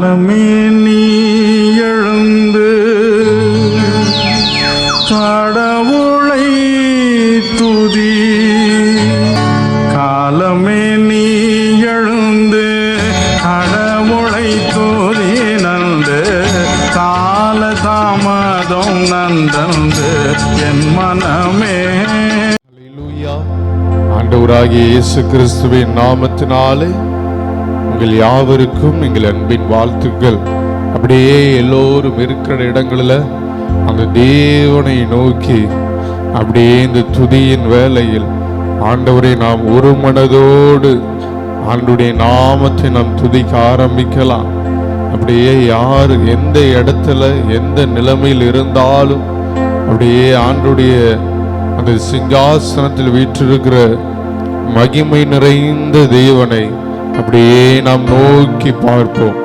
காலமே நீ எழுந்து கடவுளை துதி. காலமே நீ எழுந்து கடவுளை துதி நந்து. கால தாமதம் நந்தந்து என் மனமே. ஆண்டவராகிய இயேசு கிறிஸ்துவின் நாமத்தினாலே உங்கள் யாவருக்கும் எங்கள் அன்பின் வாழ்த்துக்கள். அப்படியே எல்லோரும் இருக்கிற இடங்களில் அந்த தேவனை நோக்கி அப்படியே இந்த துதியின் வேலையில் ஆண்டவரை நாம் ஒரு மனதோடு ஆண்டுடைய நாமத்தை நாம் துதிக்க ஆரம்பிக்கலாம். அப்படியே யார் எந்த இடத்துல எந்த நிலைமையில் இருந்தாலும் அப்படியே ஆண்டுடைய அந்த சிங்காசனத்தில் வீற்றிருக்கிற மகிமை நிறைந்த தேவனை அப்படியே நாம் நோக்கி பார்ப்போம்.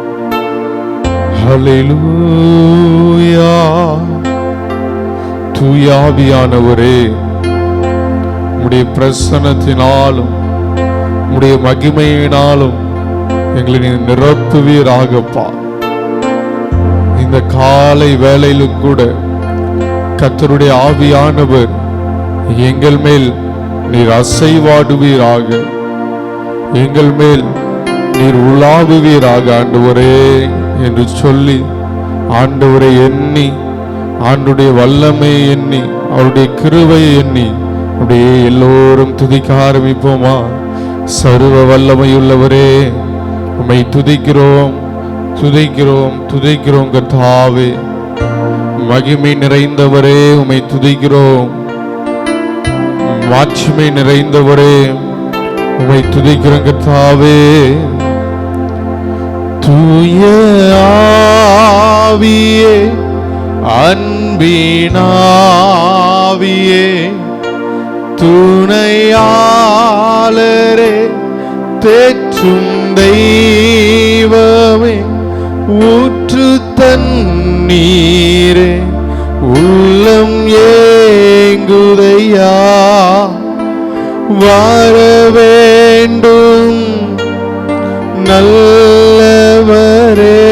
தூயாவியானவரே உடைய பிரசனத்தினாலும் உடைய மகிமையினாலும் எங்களை நீ நிரப்புவீராகப்பா. இந்த காலை வேளையிலும் கூட கத்தருடைய ஆவியானவர் எங்கள் மேல் நீர் அசைவாடுவீராக. எங்கள் மேல் நீர் உலாவுவீராக ஆண்டவரே என்று சொல்லி ஆண்டவரை எண்ணி ஆண்டுடைய வல்லமை எண்ணி அவருடைய கிருபையை எண்ணி அப்படியே எல்லோரும் துதிக்க ஆரம்பிப்போமா? சர்வ வல்லமையுள்ளவரே உம்மை துதிக்கிறோம் துதிக்கிறோம் துதிக்கிறோம் கர்த்தாவே. மகிமை நிறைந்தவரே உம்மை துதிக்கிறோம். மாட்சிமை நிறைந்தவரே உம்மை துதிக்கிறோம் கர்த்தாவே. தூய ஆவியே அன்பினாவியே துணையாளரே தேற்றும் தெய்வமே ஊற்று தண்ணீரே உள்ளம் ஏங்குதையா வர வேண்டும் நல்ல வல்லவரே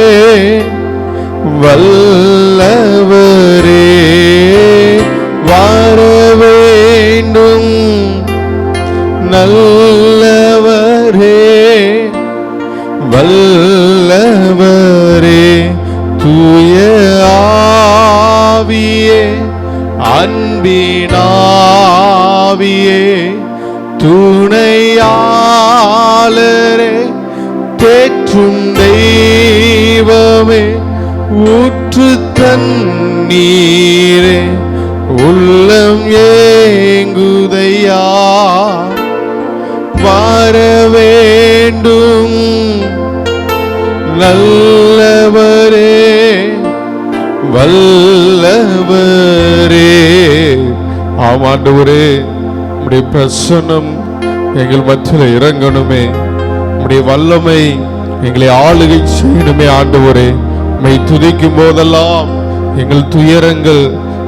ஊற்று தண்ணீரே உள்ளம் ஏங்குதையா? வர வேண்டும் நல்லவரே வல்லவரே. ஆமாண்டவரே உடைய பிரசனம் எங்கள் மத்தியில் இறங்கணுமே. உடைய வல்லமை எங்களை ஆளுகை செய்யணுமே ஆண்டவரே. உம்மை துதிக்கும் போதெல்லாம் எங்கள் துயரங்கள்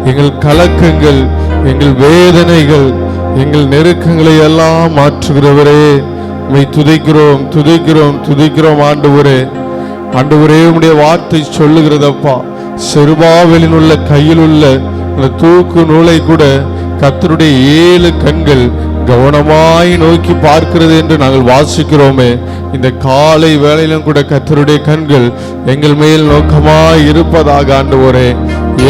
எங்கள் கலக்கங்கள் எங்கள் வேதனைகள் எங்கள் நெருக்கங்களை எல்லாம் மாற்றுகிறவரே. உம்மை துதிக்கிறோம் துதிக்கிறோம் துதிக்கிறோம் ஆண்டவரே. ஆண்டவரே உடைய வார்த்தை சொல்லுகிறதப்பா. செருபாவலின் உள்ள கையில் உள்ள அந்த தூக்கு நூலை கூட கத்தருடைய ஏழு கண்கள் கவனமாய் நோக்கி பார்க்கிறது என்று நாங்கள் வாசிக்கிறோமே. இந்த காலை வேளையிலும் கூட கர்த்தருடைய கண்கள் எங்கள் மேல் நோக்கமாய் இருப்பதாக ஆண்டவரே.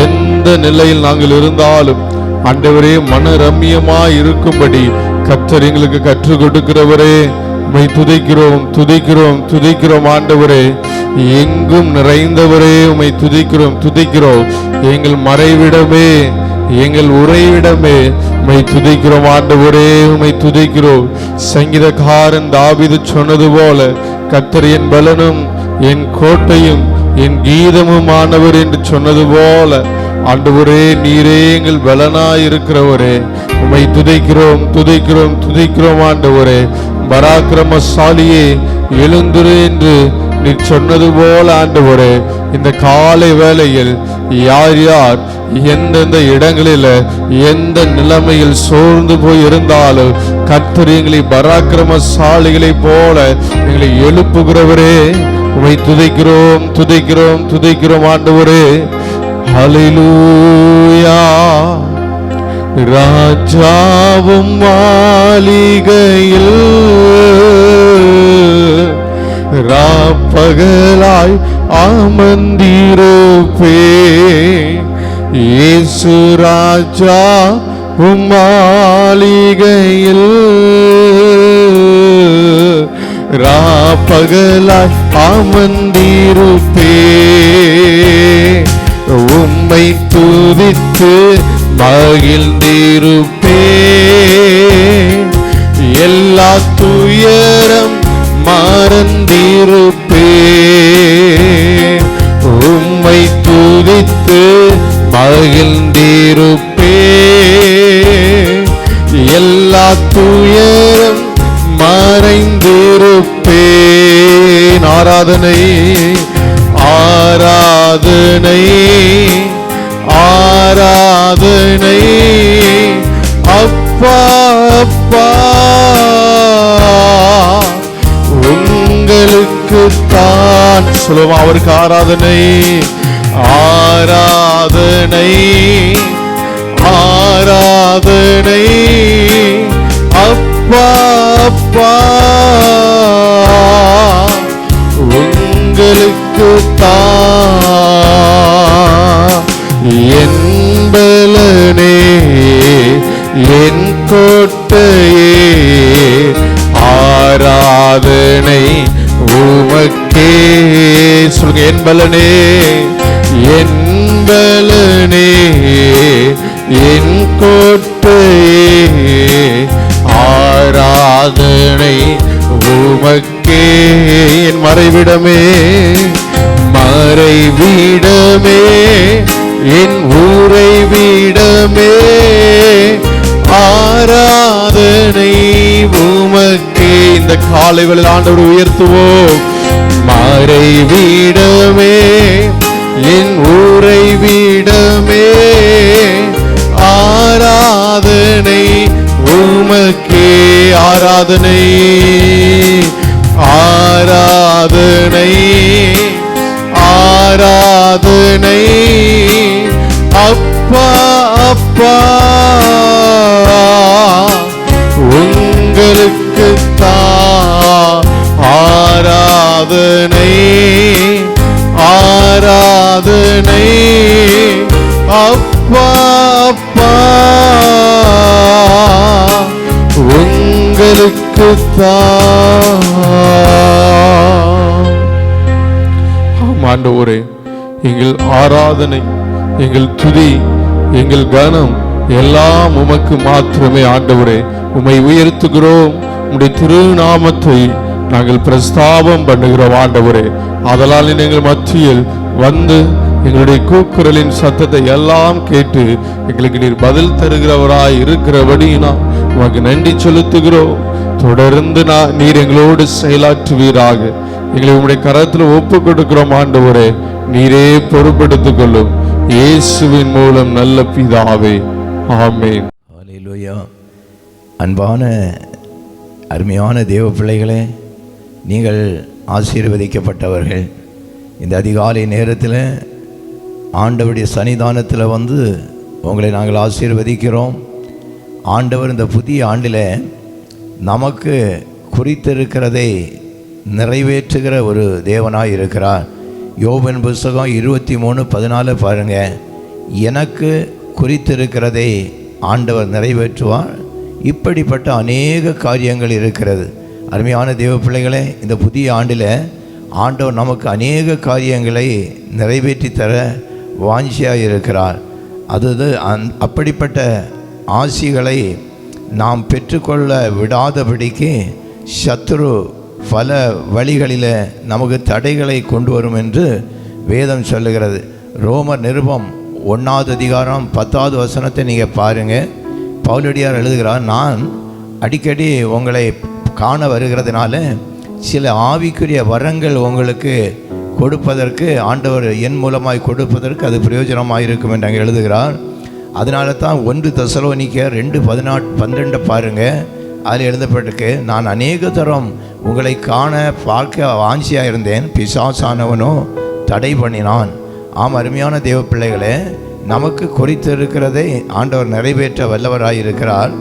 எந்த நிலையில் நாங்கள் இருந்தாலும் ஆண்டவரே மன ரம்யமாய் இருக்கும்படி கர்த்தர் எங்களுக்கு கற்றுக் கொடுக்கிறவரே. உம்மை துதிக்கிறோம் துதிக்கிறோம் துதிக்கிறோம் ஆண்டவரே. எங்கும் நிறைந்தவரே உம்மை துதிக்கிறோம் துதிக்கிறோம். எங்கள் மறைவிடமே. எங்கள் உறைவிடமே உமை துதிக்கிறோம் ஆண்டவரே உமை துதிக்கிறோம். சங்கீதக்காரன் தாவிது சொன்னது போல கத்தர் என் பலனும் என் கோட்டையும் என் கீதமும் ஆனவர் என்று சொன்னது போல ஆண்டவரே நீரே எங்கள் பலனாய் இருக்கிறவரே உமை துதிக்கிறோம் துதிக்கிறோம் துதிக்கிறோம் ஆண்டவரே. பராக்கிரமசாலியே எழுந்துரு என்று நீர் சொன்னது போல ஆண்டவரே இந்த காலை வேளையில் யார் யார் எந்தெந்த இடங்களில் எந்த நிலைமையில் சோர்ந்து போய் இருந்தாலும் கத்தர் எங்களை பராக்கிரமசாலிகளை போல எங்களை எழுப்புகிறவரே உமை துதைக்கிறோம் துதைக்கிறோம் துதைக்கிறோம் ஆண்டவரே. அலிலூயா ராஜாவும் மாளிகையில். ராப்பகலாய் அமர்ந்திருப்பே இயேசு ராஜா உம் ராப்பகலாய் அமர்ந்திருப்பே உம்மை துதித்து மகிழ்ந்திருப்பே. எல்லா துயரம் மறந்திருப்பே உம்மை துதித்து மகிழ்ந்திருப்பே எல்லா துயரும் மறைந்திருப்பேன். ஆராதனை ஆராதனை ஆராதனை. அப்பா அப்பா. சொல்லுவோம்? அவருக்கு ஆராதனை ஆராதனை ஆராதனை. அப்பா அப்பா உங்களுக்கு தான் என்பலனே என் கோட்டையே ஆராதனை உமக்கே. சொல்லுங்க என்பலனே என்பலனே என் கோட்டையே ஆராதனை உமக்கே என் மறைவிடமே மறைவிடமே என் ஊரை விடமே ஆராதனை உமக்கே. இந்த காலை ஆண்டவர் உயர்த்துவோம். மறைவிடமே என் ஊரை விடமே. ஆராதனை உமக்கே ஆராதனை ஆராதனை ஆராதனை. அப்பா அப்பா உங்களுக்கு தா ஆராதனை. ஆராதனை அப்பா அப்பா. உங்களுக்கு ஆம் ஆண்டவரே எங்கள் ஆராதனை எங்கள் துதி எங்கள் கனம் எல்லாம் உமக்கு மாத்திரமே ஆண்டவரே. உம்மை உயர்த்துகிறோம். உம்முடைய திருநாமத்தை நாங்கள் பிரஸ்தாபம் பண்ணுகிறோம் ஆண்டவரே. அதனால் எங்கள் மத்தியில் வந்து எங்களுடைய கூக்குரலின் சத்தத்தை எல்லாம் கேட்டு எங்களுக்கு நீர் பதில் தருகிறவராய் இருக்கிறபடினா உமக்கு நன்றி செலுத்துகிறோம். தொடர்ந்து நான் நீர் எங்களோடு செயலாற்றுவீராக. எங்களை உங்களுடைய கரத்தில் ஒப்பு கொடுக்கிறோம் ஆண்டவரே. நீரே பொறுப்படுத்திக் கொள்ளும். இயேசுவின் மூலம் நல்ல பிதாவே. ஆமேன். அன்பான அருமையான தேவ பிள்ளைகளே நீங்கள் ஆசீர்வதிக்கப்பட்டவர்கள். இந்த அதிகாலை நேரத்தில் ஆண்டவருடைய சன்னிதானத்தில் வந்து உங்களை நாங்கள் ஆசீர்வதிக்கிறோம். ஆண்டவர் இந்த புதிய ஆண்டில் நமக்கு குறித்திருக்கிறதை நிறைவேற்றுகிற ஒரு தேவனாக இருக்கிறார். யோபன் புஸ்தகம் இருபத்தி மூணு பதினாலு பாருங்க. எனக்கு குறித்திருக்கிறதை ஆண்டவர் நிறைவேற்றுவார். இப்படிப்பட்ட அநேக காரியங்கள் இருக்கிறது. அருமையான தேவ பிள்ளைகளே இந்த புதிய ஆண்டில் ஆண்டவர் நமக்கு அநேக காரியங்களை நிறைவேற்றி தர வாஞ்சியாக இருக்கிறார் அது அந் அப்படிப்பட்ட ஆசிகளை நாம் பெற்றுக்கொள்ள விடாதபடிக்கு சத்ரு பல வழிகளில் நமக்கு தடைகளை கொண்டு வரும் என்று வேதம் சொல்லுகிறது. ரோமர் நிருபம் ஒன்றாவது அதிகாரம் பத்தாவது வசனத்தை நீங்கள் பாருங்கள் பவுலடியார் எழுதுகிறார் நான் அடிக்கடி உங்களை காண வருகிறதுனால சில ஆவிக்குரிய வரங்கள் உங்களுக்கு கொடுப்பதற்கு ஆண்டவர் என் மூலமாய் கொடுப்பதற்கு அது பிரயோஜனமாக இருக்கும் என்று அங்கே எழுதுகிறார். அதனால தான் ஒன்று தசலோனிக்க ரெண்டு பதினாட் பன்னிரெண்டு பாருங்கள் அதில் எழுதப்பட்டிருக்கு நான் அநேக தரம் உங்களை காண பார்க்க வாஞ்சியாக இருந்தேன் பிசாசானவனோ தடை பண்ணினான். ஆம் அருமையான தேவ பிள்ளைகளே நமக்கு குறித்திருக்கிறதை ஆண்டவர் நிறைவேற்ற வல்லவராக இருக்கிறார்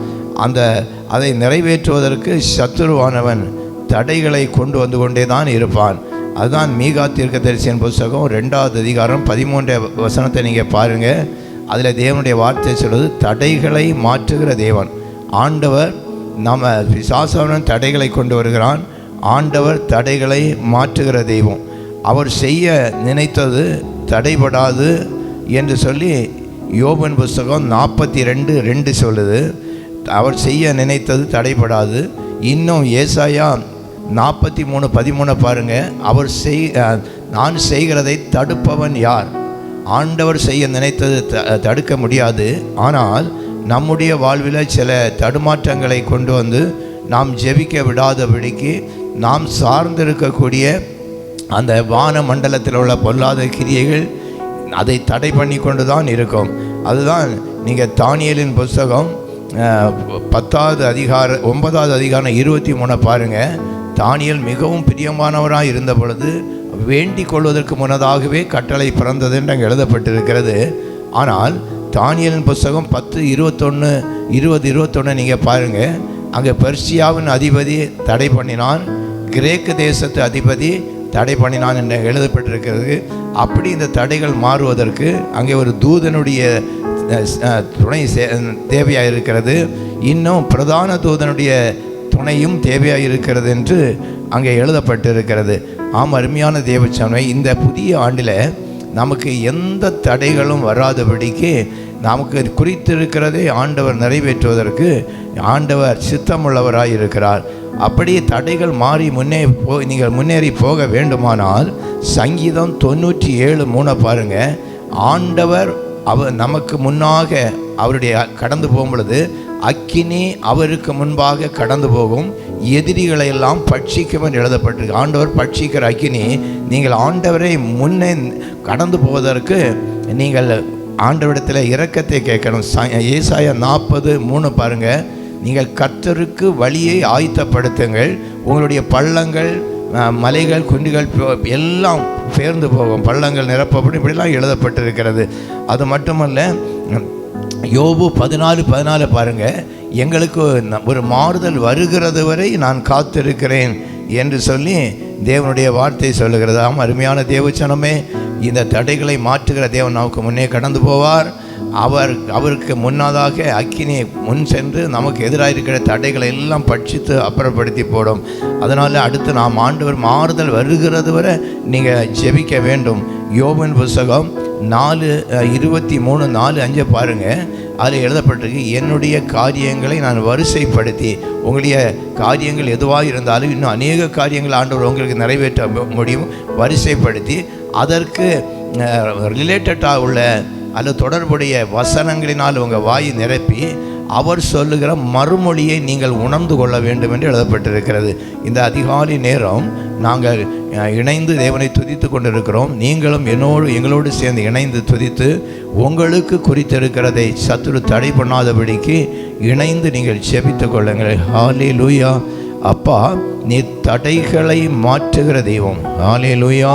அந்த அதை நிறைவேற்றுவதற்கு சத்துருவானவன் தடைகளை கொண்டு வந்து கொண்டே தான் இருப்பான். அதுதான் மீகா தீர்க்க தீர்க்கதரிசியின் புஸ்தகம் ரெண்டாவது அதிகாரம் பதிமூன்றாம் வசனத்தை நீங்கள் பாருங்கள் அதில் தேவனுடைய வார்த்தை சொல்வது தடைகளை மாற்றுகிற தேவன். ஆண்டவர் நம்ம விசாசவனன் தடைகளை கொண்டு வருகிறான். ஆண்டவர் தடைகளை மாற்றுகிற தெய்வம். அவர் செய்ய நினைத்தது தடைபடாது என்று சொல்லி யோபன் புஸ்தகம் நாற்பத்தி ரெண்டு ரெண்டு சொல்லுது. அவர் செய்ய நினைத்தது தடைபடாது. இன்னும் ஏசாயா நாற்பத்தி மூணு பதிமூணு பாருங்க. அவர் செய் நான் செய்கிறதை தடுப்பவன் யார்? ஆண்டவர் செய்ய நினைத்தது த- தடுக்க முடியாது. ஆனால் நம்முடைய வாழ்வில் சில தடுமாற்றங்களை கொண்டு வந்து நாம் ஜெபிக்க விடாதபடிக்கு நாம் சார்ந்திருக்கக்கூடிய அந்த வான மண்டலத்தில் உள்ள பொல்லாத கிரியைகள் அதை தடை பண்ணி கொண்டு தான் இருக்கும். அதுதான் நீங்கள் தானியலின் புஸ்தகம் பத்தாவது அதிகார ஒன்பதாவது அதிகாரம் இருபத்தி மூணை பாருங்கள் தானியல் மிகவும் பிரியமானவராக இருந்த பொழுது வேண்டிக் கொள்வதற்கு முன்னதாகவே கட்டளை பிறந்தது என்று அங்கே எழுதப்பட்டிருக்கிறது. ஆனால் தானியலின் புஸ்தகம் பத்து இருபத்தொன்று இருபது இருபத்தொன்று நீங்கள் பாருங்கள் அங்கே பெர்சியாவின் அதிபதி தடை பண்ணினான் கிரேக்க தேசத்து அதிபதி தடை பண்ணினான் என்று எழுதப்பட்டிருக்கிறது. அப்படி இந்த தடைகள் மாறுவதற்கு அங்கே ஒரு தூதனுடைய துணை சே துணை தேவையாக இருக்கிறது இன்னும் பிரதான தூதனுடைய துணையும் தேவையாக இருக்கிறது என்று அங்கே எழுதப்பட்டிருக்கிறது. ஆம் அருமையான தேவச்சாமி இந்த புதிய ஆண்டில் நமக்கு எந்த தடைகளும் வராதபடிக்கு நமக்கு குறித்திருக்கிறதை ஆண்டவர் நிறைவேற்றுவதற்கு ஆண்டவர் சித்தமுள்ளவராக இருக்கிறார் அப்படியே தடைகள் மாறி முன்னே போ நீங்கள் முன்னேறி போக வேண்டுமானால் சங்கீதம் தொண்ணூற்றி ஏழு மூணை பாருங்கள் ஆண்டவர் அவர் நமக்கு முன்னாக அவருடைய கடந்து போகும் பொழுது அக்கினி அவருக்கு முன்பாக கடந்து போகும். எதிரிகளை எல்லாம் பட்சிக்கும் என்று எழுதப்பட்டிருக்கு. ஆண்டவர் பட்சிக்கிற அக்கினி நீங்கள் ஆண்டவரை முன்னே கடந்து போவதற்கு நீங்கள் ஆண்டவரிடத்தில் இரக்கத்தை கேட்கணும். ஏசாய நாற்பது மூணு பாருங்கள் நீங்கள் கத்தருக்கு வழியை ஆயத்தப்படுத்துங்கள். உங்களுடைய பள்ளங்கள் மலைகள் குண்டுகள் போ- எல்லாம் பேர்ந்து போகும். பள்ளங்கள் நிரப்பப்படும். இப்படிலாம் எழுதப்பட்டிருக்கிறது. அது மட்டுமல்ல யோபு பதினாலு பதினாலு பாருங்க. எங்களுக்கு ஒரு மாறுதல் வருகிறது வரை நான் காத்திருக்கிறேன் என்று சொல்லி தேவனுடைய வார்த்தை சொல்லுகிறதாம் அருமையான தேவச்சனமே இந்த தடைகளை மாற்றுகிற தேவன் நமக்கு முன்னே கடந்து போவார். அவர் அவருக்கு முன்னதாக அக்கினி முன் சென்று நமக்கு எதிராக இருக்கிற தடைகளை எல்லாம் பட்சித்து அப்புறப்படுத்தி போடும். அதனால் அடுத்து நாம் ஆண்டவர் மாறுதல் வருகிறது வரை நீங்கள் ஜெபிக்க வேண்டும். யோபன் புஸ்தகம் நாலு இருபத்தி மூணு நாலு அஞ்சு பாருங்கள் அதில் எழுதப்பட்டிருக்கு என்னுடைய காரியங்களை நான் வரிசைப்படுத்தி உங்களுடைய காரியங்கள் எதுவாக இருந்தாலும் இன்னும் அநேக காரியங்கள் ஆண்டவர் உங்களுக்கு நிறைவேற்ற முடியும். வரிசைப்படுத்தி அதற்கு ரிலேட்டடாக உள்ள அல்லது தொடர்புடைய வசனங்களினால் உங்கள் வாய் நிரப்பி அவர் சொல்லுகிற மறுமொழியை நீங்கள் உணர்ந்து கொள்ள வேண்டும் என்று எழுதப்பட்டிருக்கிறது. இந்த அதிகாலை நேரம் நாங்கள் இணைந்து தேவனை துதித்து கொண்டிருக்கிறோம். நீங்களும் என்னோடு எங்களோடு சேர்ந்து இணைந்து துதித்து உங்களுக்கு குறித்திருக்கிறதை சத்துரு தடை பண்ணாதபடிக்கு இணைந்து நீங்கள் செபித்து கொள்ளுங்கள். ஹாலே லூயா அப்பா நீ தடைகளை மாற்றுகிற தெய்வம். ஹாலே லூயா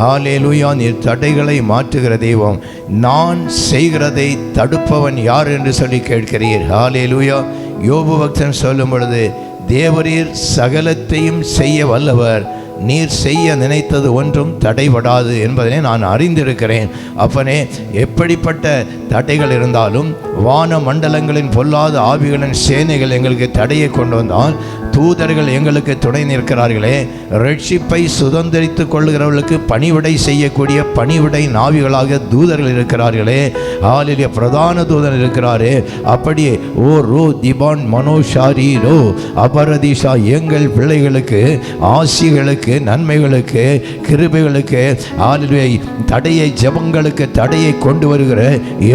ஹாலேலுயா நீர் தடைகளை மாற்றுகிற தெய்வம். நான் செய்கிறதை தடுப்பவன் யார் என்று சொல்லி கேட்கிறீர். ஹாலேலுயா யோபு பக்தன் சொல்லும் பொழுது தேவரீர் சகலத்தையும் செய்ய வல்லவர். நீர் செய்ய நினைத்தது ஒன்றும் தடைபடாது என்பதனை நான் அறிந்திருக்கிறேன். அப்பனே எப்படிப்பட்ட தடைகள் இருந்தாலும் வான மண்டலங்களின் பொல்லாத ஆவிகளின் சேனைகள் எங்களுக்கு தடையை கொண்டு வந்தால் தூதர்கள் எங்களுக்கு துணை நிற்கிறார்களே. ரட்சிப்பை சுதந்திரித்து கொள்ளுகிறவர்களுக்கு பணிவிடை செய்யக்கூடிய பணிவிடை நாவிகளாக தூதர்கள் இருக்கிறார்களே. ஆலிலிய பிரதான தூதர் இருக்கிறாரே. அப்படியே ஓ ரோ திபான் மனோஷாரி ரோ அபரதிஷா எங்கள் பிள்ளைகளுக்கு ஆசிகளுக்கு ஆசீர்வாதங்களுக்கு நன்மைகளுக்கு கிருபைகளுக்கு ஆளுவை தடையை ஜெபங்களுக்கு தடையை கொண்டு வருகிற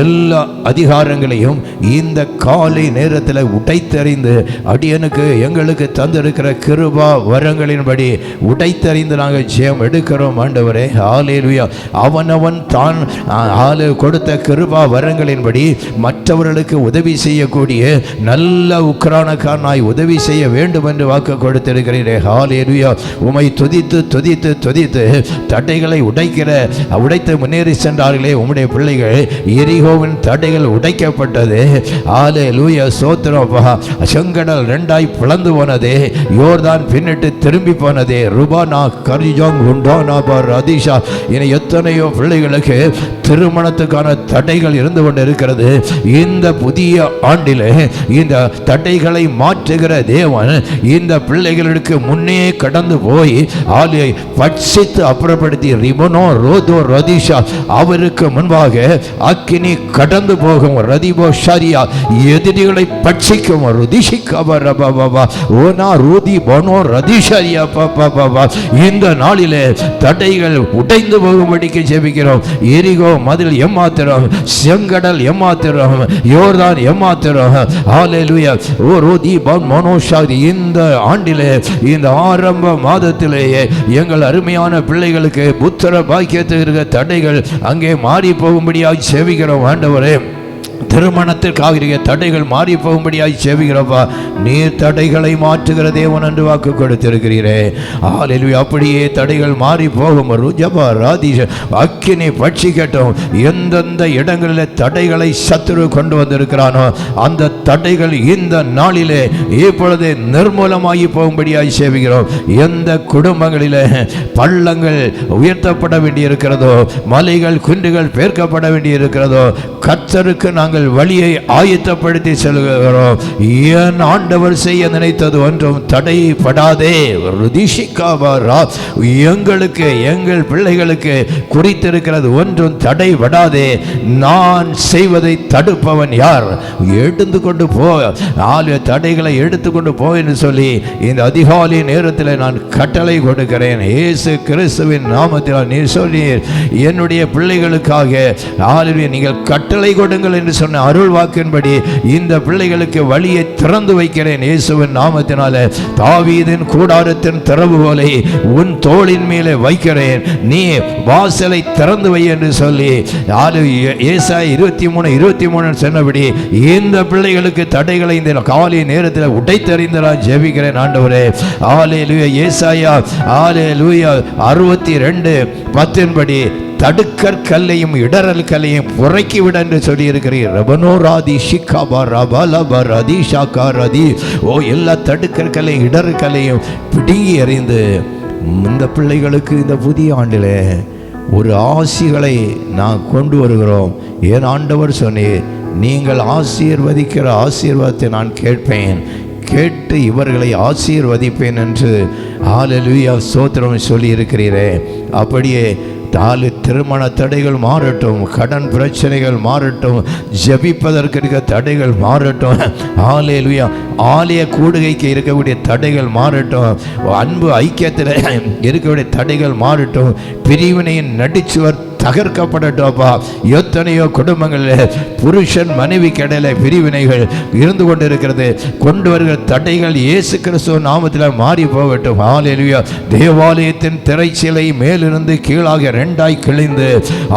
எல்லா அதிகாரங்களையும் இந்த காலை நேரத்தில் உடைத்தறிந்து அடியனுக்கு எங்களுக்கு தந்திருக்கிற கிருபா வரங்களின்படி உடைத்தறிந்து நாங்கள் ஜெயம் எடுக்கிறோம் ஆண்டவரே. ஆலேலுயா அவனவன் தான் ஆளு கொடுத்த கிருபா வரங்களின்படி மற்றவர்களுக்கு உதவி செய்யக்கூடிய நல்ல உக்ரானக்காரனாய் உதவி செய்ய வேண்டும் என்று வாக்கு கொடுத்திருக்கிறீரே. ஹாலேலுயா உமை துதித்து துதித்து துதித்து தடைகளை உடைக்கிற உடைத்து முன்னேறி சென்றார்களே உம்முடைய பிள்ளைகள். எரிகோவின் தடைகள் உடைக்கப்பட்டது. ஆலே லூய சோத்திரப்பா செங்கடல் ரெண்டாய் பிளந்து போனதே. யோர்தான் பின்னிட்டு திரும்பி போனதே. ருபானா கரிஜோங் உண்டானா ரதீஷா இனி என எத்தனையோ பிள்ளைகளுக்கு திருமணத்துக்கான தடைகள் இருந்து கொண்டு இருக்கிறது இந்த புதிய ஆண்டிலே இந்த தடைகளை மாற்றுகிற தேவன் இந்த பிள்ளைகளுக்கு முன்னே கடந்து போய் ஆலியை பட்சித்து அப்புறப்படுத்தி ரிபனோ ரோதோ ரதிஷா அவருக்கு முன்பாக அக்கினி கடந்து போகும் ரதிபோ ஷரியா எதிரிகளை பட்சிக்கும். ருதிஷிக்கவர் பாபா ஓனா ரூதி பனோ ரதிஷரியா பாபா பாபா இந்த நாளிலே தடைகள் உடைந்து போகும்படிக்கு ஜெபிக்கிறோம். எரிகோ மதில் எம்மாத்திரம் செங்கடல் எம்மாத்திரம் யோர்தான் எம்மாத்திரம். ஹalleluya. ஓ ரோதி பன் மனோஷாதி இந்த ஆண்டிலே இந்த ஆரம்ப மாதத்திலே மாதத்திலேயே எங்கள் அருமையான பிள்ளைகளுக்கு புத்திர பாக்கியத்தில் இருக்க தடைகள் அங்கே மாறி போகும்படியாக செவிக்கிறோம் ஆண்டவரே. திருமணத்திற்காக தடைகள் மாறி போகும்படியாய் செவிகிறப்பா நீர் தடைகளை மாற்றுகிற தேவன் என்று வாக்கு கொடுத்திருக்கிறீரே. ஆலில் அப்படியே தடைகள் மாறி போகும். ருஜபா ராதீஷ அக்கினி பட்சிக்கட்டும் எந்தெந்த இடங்களில் தடைகளை சத்துரு கொண்டு வந்திருக்கிறானோ அந்த தடைகள் இந்த நாளிலே இப்பொழுது நிர்மூலமாகி போகும்படியாய் சேவிக்கிறோம் எந்த குடும்பங்களிலே பள்ளங்கள் உயர்த்தப்பட வேண்டியிருக்கிறதோ மலைகள் குன்றுகள் பேர்க்கப்பட வேண்டியிருக்கிறதோ கர்த்தருக்கு நாங்கள் வழியை ஆயத்தப்படுத்தி செல்கிறோம். ஏன் ஆண்டவர் செய்ய நினைத்தது ஒன்றும் தடைப்படாதே? ருதிஷிக்காவாரா? எங்களுக்கு எங்கள் பிள்ளைகளுக்கு குறித்திருக்கிறது ஒன்றும் தடைபடாதே. நான் செய்வதை தடுப்பவன் யார்? எடுத்து கொண்டு போ. நாலு தடைகளை எடுத்துக்கொண்டு போ என்று சொல்லி இந்த அதிகாலை நேரத்தில் நான் கட்டளை கொடுக்கிறேன். இயேசு கிறிஸ்துவின் நாமத்தில் நீ சொல்லி என்னுடைய பிள்ளைகளுக்காக ஆளுநர் நீங்கள் கட்டளை கொடுங்கள் என்று சொன்ன அருள் வாக்கின்படி இந்த பிள்ளைகளுக்கு வழியை திறந்து வைக்கிறேன் இயேசுவின் நாமத்தினால. தாவீதின் கூடாரத்தின் திறவுகோலை உன் தோளின் மேலே வைக்கிறேன். நீ வாசலை திறந்து வை என்று சொல்லி. ஆளு ஏசாய் இருபத்தி மூணு இருபத்தி மூணு சொன்னபடி இந்த பிள்ளைகளுக்கு தடைகளை இந்த காலை நேரத்தில் உடைத்தறிந்து நான் ஜெபிக்கிறேன் ஆண்டவரே. ஆலே லூயா ஏசாயா ஆலே லூயா அறுபத்தி ரெண்டு பத்தின்படி தடுக்கற் கல்லையும் இடரல் கல்லையும் புறக்கி விட என்று சொல்லி இருக்கிறீர் ரபனோ ராதி ஷிகாபா ரபலப ரதி ஷாக்கா ரதி. ஓ எல்லா தடுக்கற் கல்லையும் இடர் கல்லையும் பிடுங்கி எறிந்து இந்த பிள்ளைகளுக்கு இந்த புதிய ஆண்டிலே ஒரு ஆசிகளை நான் கொண்டு வருகிறோம். ஏன் ஆண்டவர் சொன்னீர் நீங்கள் ஆசீர்வதிக்கிற ஆசீர்வாதத்தை நான் கேட்பேன். கேட்டு இவர்களை ஆசீர்வதிப்பேன் என்று. ஆலலுயா சோத்திரம் சொல்லி இருக்கிறீரே அப்படியே தாலி திருமண தடைகள் மாறட்டும் கடன் பிரச்சனைகள் மாறட்டும் ஜெபிப்பதற்கு இருக்க தடைகள் மாறட்டும். ஆலையிலுயா ஆலய கூடுகைக்கு இருக்கக்கூடிய தடைகள் மாறட்டும். அன்பு ஐக்கியத்தில் இருக்கக்கூடிய தடைகள் மாறட்டும். பிரிவினையின் நடிச்சுவர் தகர்க்கப்படட்டோப்பா எத்தனையோ குடும்பங்களில் புருஷன் மனைவி இடையில பிரிவினைகள் இருந்து கொண்டிருக்கிறது. கொண்டு வருகிற தடைகள் இயேசு கிறிஸ்துவ நாமத்தில் மாறி போகட்டும். ஆலேலுயா தேவாலயத்தின் திரைச்சிலை மேலிருந்து கீழாக ரெண்டாய் கிழிந்து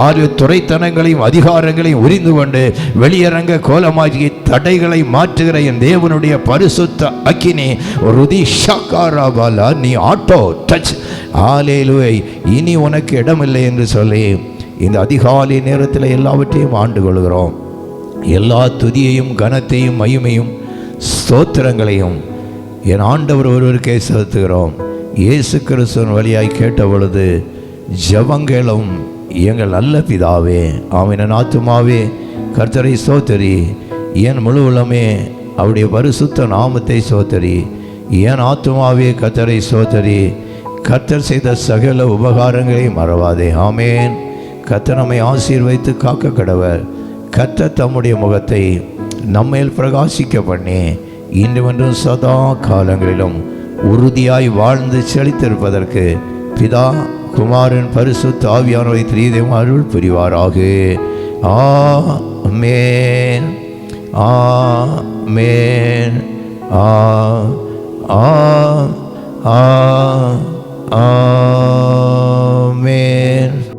ஆறு துறைத்தனங்களையும் அதிகாரங்களையும் உரிந்து கொண்டு வெளியரங்க கோலமாகி தடைகளை மாற்றுகிற என் தேவனுடைய பரிசுத்த அக்கினி ருதி ஷாக்காராபாலா நீ ஆட்டோ டச். ஆலேலுவை இனி உனக்கு இடமில்லை என்று சொல்லி இந்த அதிகாலை நேரத்தில் எல்லாவற்றையும் ஆண்டு கொள்கிறோம். எல்லா துதியையும் கனத்தையும் மகிமையும் ஸ்தோத்திரங்களையும் என் ஆண்டவர் ஒருவருக்கே செலுத்துகிறோம். இயேசு கிறிஸ்துவின் வழியாய் கேட்ட பொழுது ஜபங்களும் எங்கள் நல்ல பிதாவே அவன் ஆத்துமாவே கர்த்தரை சோத்தரி என் முழு உள்ளமே அவருடைய பரிசுத்த நாமத்தை சோத்தரி என் ஆத்துமாவே கர்த்தரை சோத்தரி கர்த்தர் செய்த சகல உபகாரங்களை மறவாதே. ஆமேன். கத்த நம்மை ஆசீர்வைத்து காக்க கடவர் கத்த தம்முடைய முகத்தை நம்மையில் பிரகாசிக்க பண்ணி இன்றுவென்றும் சதா காலங்களிலும் உறுதியாய் வாழ்ந்து செழித்திருப்பதற்கு பிதா குமாரின் பரிசு தாவியானவை திரியதேவம் அருள் புரிவாராக. ஆ மேன் ஆ மேன் ஆ ஆ ஆ ஆ மேன்